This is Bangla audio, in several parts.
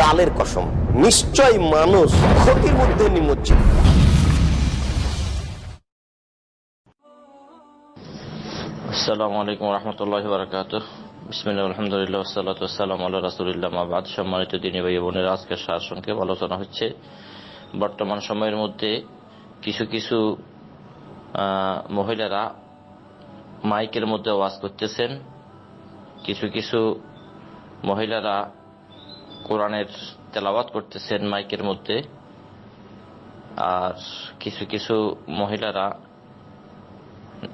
কালের কসম, নিশ্চয় মানুষ ক্ষতির মধ্যে নিমজ্জিত। আসসালামু আলাইকুম রহমতুল্লাহ বারকাত সার আলোচনা হচ্ছে। বর্তমান সময়ের মধ্যে কিছু কিছু মহিলারা মাইকের মধ্যে ওয়াজ করতেছেন। কিছু কিছু মহিলারা কোরআনের তেলাওয়াত করতেছেন মাইকের মধ্যে, আর কিছু কিছু মহিলারা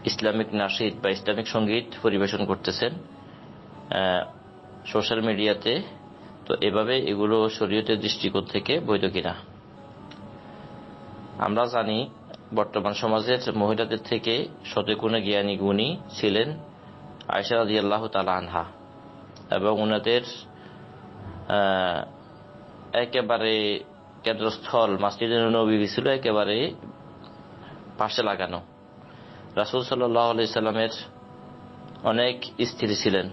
ইসলামিক নাসিদ বা ইসলামিক সংগীত পরিবেশন করতেছেন সোশ্যাল মিডিয়াতে। তো এভাবে এগুলো শরীয়তের দৃষ্টিকোণ থেকে বৈধ কিনা? আমরা জানি, বর্তমান সমাজের মহিলাদের থেকে শতগুণে জ্ঞানী গুণী ছিলেন আয়সা রাজি আল্লাহ তালা আনহা এবং ওনাদের একেবারে কেন্দ্রস্থল মাসজিদ নবী ছিল একেবারে পাশে লাগানো। রাসুল সাল্লাহ সাল্লামের অনেক স্ত্রী ছিলেন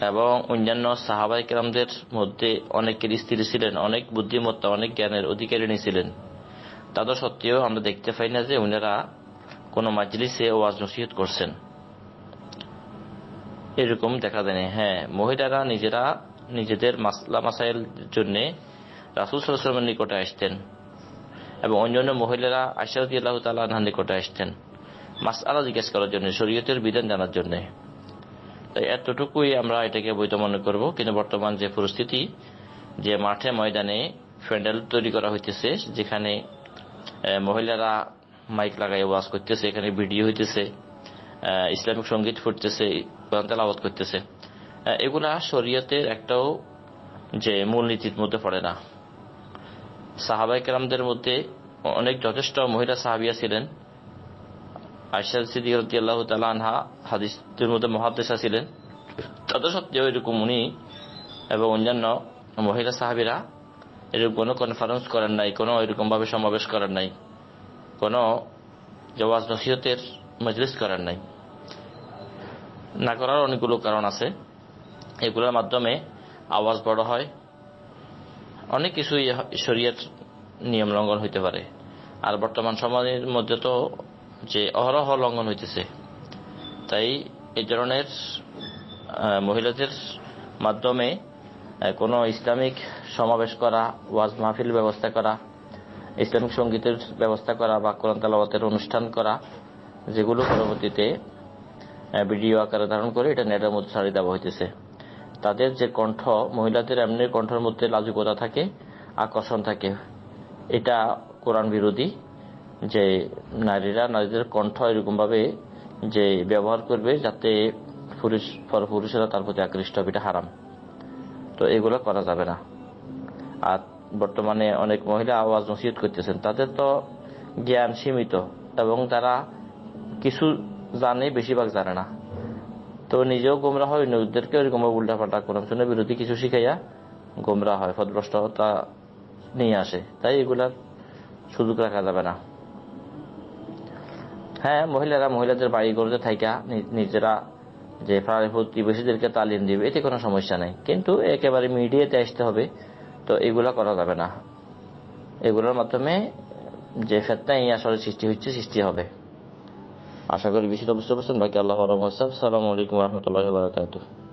এবং অন্যান্য সাহাবাই কেরামদের মধ্যে অনেকের স্ত্রী ছিলেন, অনেক বুদ্ধিমত্তা, অনেক জ্ঞানের অধিকারিণী ছিলেন। তাদের সত্ত্বেও আমরা দেখতে পাই না যে উনারা কোনো মাজলিসে ওয়াজ নসিহত করছেন। এরকম দেখা যায় হ্যাঁ মহিলারা নিজেরা নিজেদের মাসলা মাসাইল জন্যে রাসুল সাল্লামের নিকটে আসতেন এবং অন্যান্য মহিলারা আশারদি আল্লাহ তাল্লাহার নিকটে আসতেন মাস আলা জিজ্ঞেস করার জন্য, শরীয়তের বিধান জানার জন্য। তাই এতটুকুই আমরা এটাকে বৈধ মনে করব। কিন্তু বর্তমান যে পরিস্থিতি, যে মাঠে ময়দানে প্যান্ডেল তৈরি করা হইতেছে, যেখানে মহিলারা মাইক লাগাই ওয়াজ করতেছে, এখানে ভিডিও হইতেছে ইসলামিক সংগীত ফুটতেছে, কোরআন করতেছে। এগুলা শরীয়তের একটাও যে মূলনীতির মধ্যে পড়ে না। সাহাবাই কেরামদের মধ্যে অনেক যথেষ্ট মহিলা সাহাবিয়া ছিলেন আয়সা সিদ্দিক আল্লাহ তালা আনহা হাদিসদের মধ্যে মহাদেশা ছিলেন তাদের সত্ত্বেও এরকম উনি এবং অন্যান্য মহিলা সাহাবিরা এরকম কোনো কনফারেন্স করেন নাই, কোনো এরকম ভাবে সমাবেশ করেন নাই। কোনো জওয়াজ নসিহতের মজলিস করার নাই। না করার অনেকগুলো কারণ আছে। এগুলোর মাধ্যমে আওয়াজ বড় হয়। অনেক কিছুই শরীয়ত নিয়ম লঙ্ঘন হইতে পারে। আর বর্তমান সমাজের মধ্যে তো যে অহরহ লঙ্ঘন হইতেছে, তাই এই ধরনের মহিলাদের মাধ্যমে কোনো ইসলামিক সমাবেশ করা, ওয়াজ মাহফিল ব্যবস্থা করা ইসলামিক সঙ্গীতের ব্যবস্থা করা বা কোরআন তালাবাতের অনুষ্ঠান করা, যেগুলো পরবর্তীতে ভিডিও আকারে ধারণ করে এটা নেটের মধ্যে ছাড়িয়ে দেওয়া হইতেছে। তাদের যে কণ্ঠ, মহিলাদের এমনি কণ্ঠের মধ্যে লাজুকতা থাকে, আকর্ষণ থাকে। এটা কোরআন বিরোধী, যে নারীরা নারীদের কণ্ঠ এরকমভাবে যে ব্যবহার করবে যাতে পুরুষ পর- পুরুষেরা তার প্রতি আকৃষ্ট হবে, এটা হারাম। তো এগুলো করা যাবে না। আর বর্তমানে অনেক মহিলা আওয়াজ নসিহত করতেছেন। তাদের তো জ্ঞান সীমিত এবং তারা কিছু জানে, বেশিরভাগ জানে না। তো নিজেও গোমরা হয় অন্যদেরকে ওইরকম উল্টা পাল্টা কোরআন সুন্নাহ বিরোধী কিছু শিখাইয়া গোমরা হয় ফদভ্রষ্টতা নিয়ে আসে। তাই এগুলার সুযোগ রাখা যাবে না। হ্যাঁ মহিলারা মহিলাদের বাড়ি গড়তে থাইকা নিজেরা যে প্রাণী প্রতিবেশীদেরকে তালিম দিবে, এতে কোনো সমস্যা নেই। কিন্তু একেবারে মিডিয়াতে আসতে হবে। তো এগুলা করা যাবে না। এগুলোর মাধ্যমে যে ফেতনা এই আসলে সৃষ্টি হচ্ছে, সৃষ্টি হবে। আশা করি বেশি বুঝতে পারছেন বাকি আল্লাহ সালামু আলাইকুম রহমতুল্লাহ